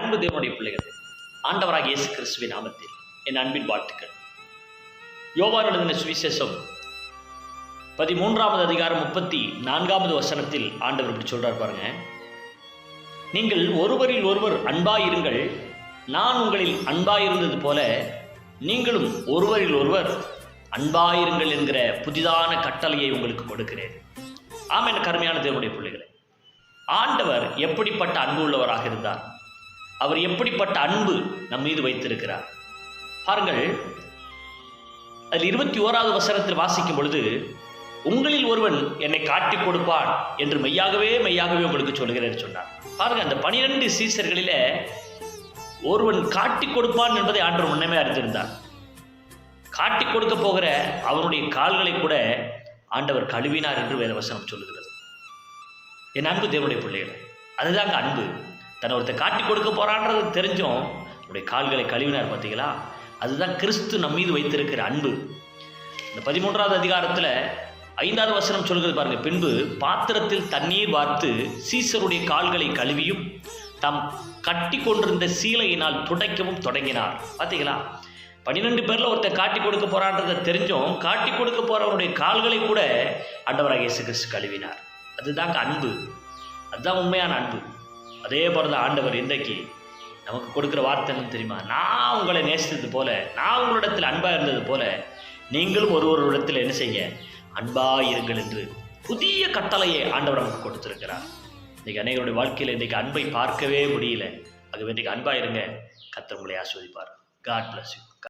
அன்பு தேவனுடைய பிள்ளைகள் ஆண்டவராக இயேசு கிறிஸ்துவின் நாமத்தில் என் அன்பின் வாழ்த்துக்கள். யோவான் எழுதின சுவிசேஷம் பதிமூன்றாவது அதிகாரம் முப்பத்தி நான்காவது வசனத்தில் ஆண்டவர் இப்படி சொல்றார் பாருங்க. நீங்கள் ஒருவரில் ஒருவர் அன்பாயிருங்கள் நான் உங்களில் அன்பாயிருந்தது போல நீங்களும் ஒருவரில் ஒருவர் அன்பாயிருங்கள் என்கிற புதிதான கட்டளையை உங்களுக்கு கொடுக்கிறேன். ஆம் என கருமையான தேவனுடைய பிள்ளைகளை ஆண்டவர் எப்படிப்பட்ட அன்பு உள்ளவராக இருந்தார்? அவர் எப்படிப்பட்ட அன்பு நம் மீது வைத்திருக்கிறார். பாருங்கள் அதில் இருபத்தி ஓராவது வசனத்தில் வாசிக்கும் பொழுது உங்களில் ஒருவன் என்னை காட்டிக் கொடுப்பான் என்று மெய்யாகவே மெய்யாகவே உங்களுக்கு சொல்கிறேன் சொன்னார். பாருங்க அந்த பனிரெண்டு சீசர்களில ஒருவன் காட்டிக் கொடுப்பான் என்பதை ஆண்டவர் முன்னமே அறிந்திருந்தார். காட்டிக் கொடுக்க போகிற அவனுடைய கால்களை கூட ஆண்டவர் கழுவினார் என்று வேதவசனம் சொல்லுகிறது. என் அன்பு தேவனுடைய பிள்ளைகள் அதுதாங்க அன்பு. தன்னை ஒருத்தர் காட்டி கொடுக்க போறான்றது தெரிஞ்சும் அவருடைய கால்களை கழுவினார் பார்த்தீங்களா? அதுதான் கிறிஸ்து நம் மீது வைத்திருக்கிற அன்பு. இந்த பதிமூன்றாவது அதிகாரத்தில் ஐந்தாவது வசனம் சொல்கிறது பாருங்க. பின்பு பாத்திரத்தில் தண்ணீர் வார்த்து சீசருடைய கால்களை கழுவியும் தாம் கட்டி கொண்டிருந்த சீலையினால் துடைக்கவும் தொடங்கினார். பார்த்தீங்களா? பன்னிரெண்டு பேரில் ஒருத்தர் காட்டி கொடுக்க போறான்றதை தெரிஞ்சும் காட்டி கொடுக்க போறவனுடைய கால்களை கூட ஆண்டவராக இயேசு கிறிஸ்து கழுவினார். அதுதாங்க அன்பு. அதுதான் உண்மையான அன்பு. அதே போல தான் ஆண்டவர் இன்றைக்கு நமக்கு கொடுக்குற வார்த்தை என்ன தெரியுமா? நான் உங்களை நேசித்தது போல நான் உங்களிடத்தில் அன்பாக இருந்தது போல நீங்களும் ஒரு ஒரு இடத்தில் என்ன செய்ய அன்பாக இருங்கள் என்று புதிய கட்டளையை ஆண்டவர் நமக்கு கொடுத்துருக்கிறார். இன்றைக்கி அநேகருடைய வாழ்க்கையில் இன்றைக்கு அன்பை பார்க்கவே முடியல. ஆகவே இன்றைக்கு அன்பாக இருங்க கத்தர் உங்களை ஆஸ்வதிப்பார் காட் பிளஸ் யூ